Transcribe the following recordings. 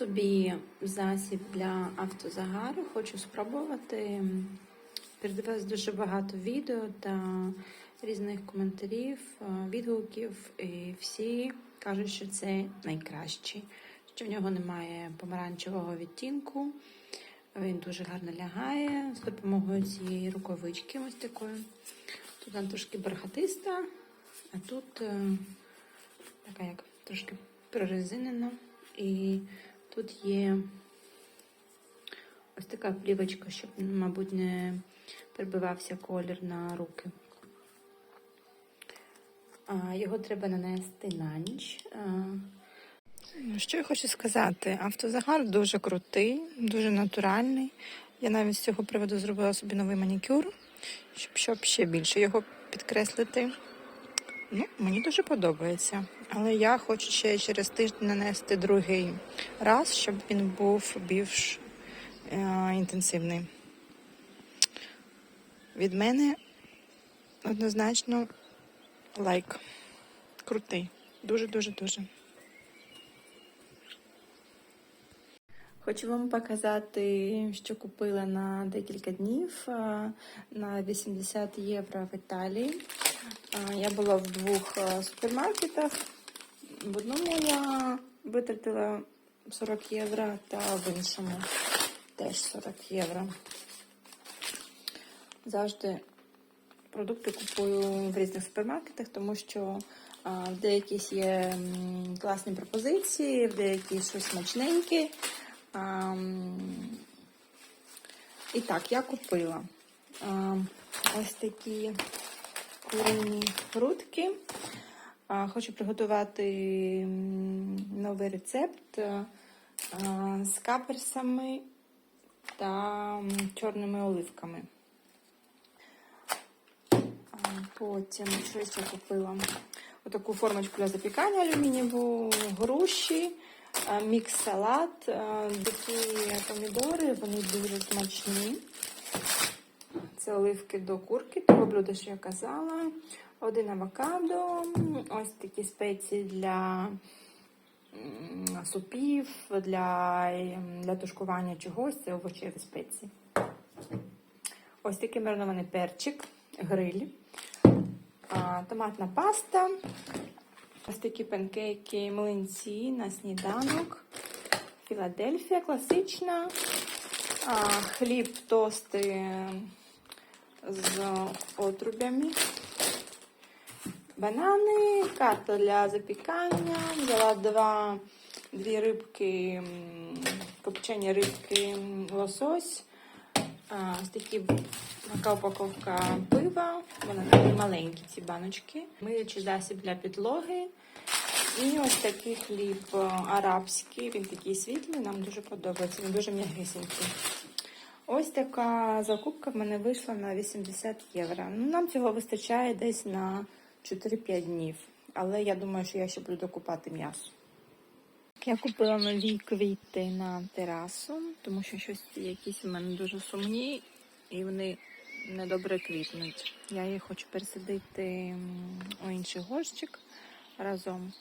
собі засіб для автозагару, хочу спробувати. Передивилась дуже багато відео та різних коментарів, е, відгуків, і всі кажуть, що це найкращий, що в нього немає помаранчевого відтінку. Він дуже гарно лягає з допомогою цієї рукавички ось такої. Тут вона трошки бархатиста, а тут е, така як трошки прорезинена. І тут є ось така плівочка, щоб, мабуть, не перебивався колір на руки. А, Його треба нанести на ніч. Ну, Що я хочу сказати? Автозагар дуже крутий, дуже натуральний. Я навіть з цього приводу зробила собі новий манікюр, щоб, щоб ще більше його підкреслити. Ну, мені дуже подобається. Але я хочу ще через тиждень нанести другий раз, щоб він був більш е, інтенсивний. Від мене однозначно лайк. Крутий. Дуже-дуже дуже. Хочу вам показати, що купила на декілька днів на 80 євро в Італії. Я була в двох супермаркетах. В одному я витратила 40 євро, та в іншому теж 40 євро. Завжди продукти купую в різних супермаркетах, тому що в деяких є класні пропозиції, в деяких щось смачненьке. І так, я купила ось такі курині грудки. Хочу приготувати новий рецепт з каперсами та чорними оливками. Потім, що я купила? Отаку формочку для запікання алюмінієву, груші, мікс-салат, а, дикі помідори, вони дуже смачні. Це оливки до курки, того блюда, що я казала. Один авокадо, ось такі спеції для супів, для, для тушкування чогось, це овочеві спеції. Ось такий маринований перчик, гриль, томатна паста, ось такі панкейки, млинці на сніданок, Філадельфія класична, хліб, тости з отрубями, банани, карта для запікання, взяла два, дві рибки, копчені рибки, лосось, ось такі така упаковка пива, вона такі маленькі ці баночки, миючий засіб для підлоги. І ось такий хліб е, арабський, він такий світлий, нам дуже подобається, він дуже м'ягисенький. Ось така закупка в мене вийшла на 80 євро. Ну, нам цього вистачає десь на 4-5 днів. Але я думаю, що я ще буду докупати м'ясо. Я купила нові квіти на терасу, тому що щось якісь у мене дуже сумні і вони недобре квітнуть. Я їх хочу пересадити у інший горщик разом.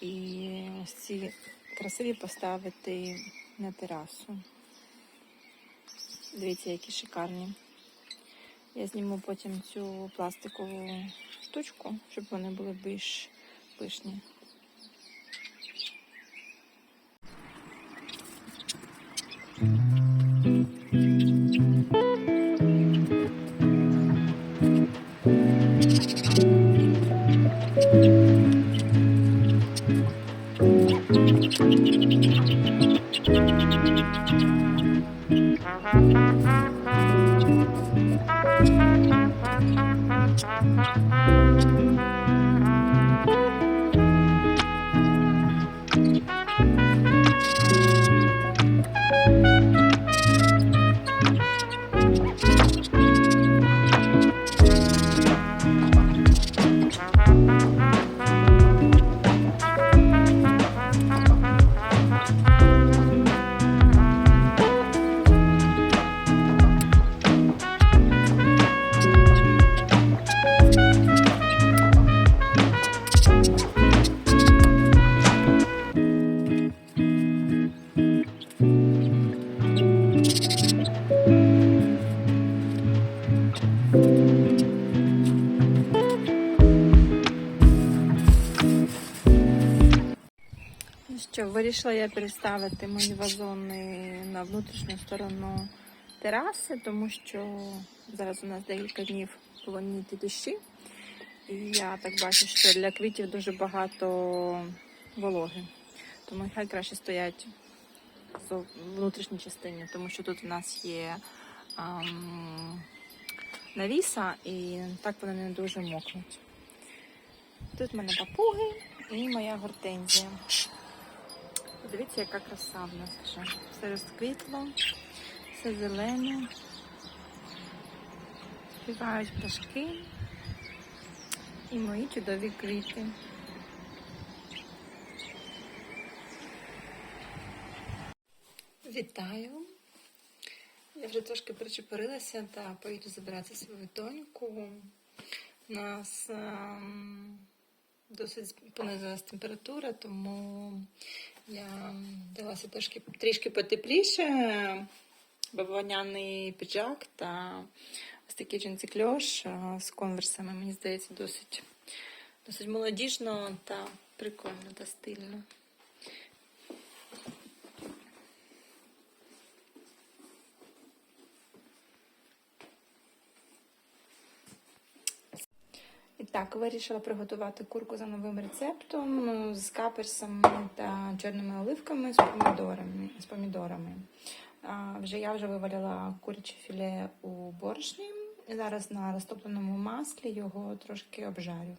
І ось ці красиві поставити на терасу. Дивіться, які шикарні. Я зніму потім цю пластикову штучку, щоб вони були більш пишні. Що, вирішила я переставити мої вазони на внутрішню сторону тераси, тому що зараз у нас декілька днів повинні йти дощі. І я так бачу, що для квітів дуже багато вологи. Тому хай краще стоять в внутрішній частині, тому що тут у нас є ам, навіса і так вони не дуже мокнуть. Тут в мене папуги і моя гортензія. Дивіться, яка краса в нас вже. Все розквітло, все зелене. Співають пташки і мої чудові квіти. Вітаю! Я вже трошки причепорилася та поїду забирати свою доньку. У нас ем, досить понизилась температура, тому я далася трошки трішки потепліше. Бавовняний піджак та ось такий джинси кльош з конверсами. Мені здається, досить, досить молодіжно та прикольно та стильно. Так, вирішила приготувати курку за новим рецептом ну, з каперсами та чорними оливками з помідорами. З помідорами. А, вже я вже вивалила куряче філе у борошні. Зараз на розтопленому маслі його трошки обжарю.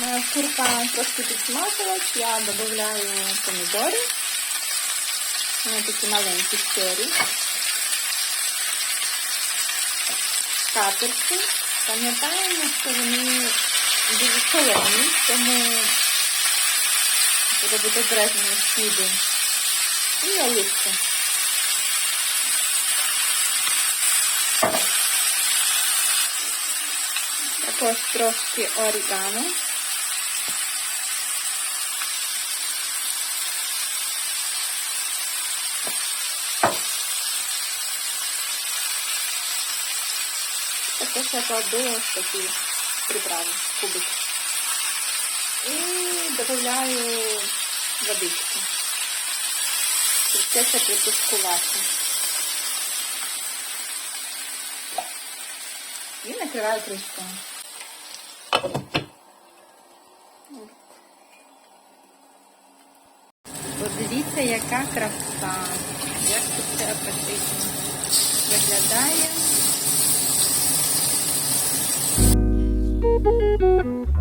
Моя курка трошки підсмажилась, я додаю помідори. Вони такі маленькі черрі. Каперси. Пам'ятаємо, що вони дуже солені, тому треба бути обережними з піду. І оливки. Також трошки орігано. Також я кладу ось такі приправи, кубик. І додаю водички. Щоб все це притускувати. І накриваю кришкою. Подивіться, яка краса. Як тут все апетитно виглядає. Música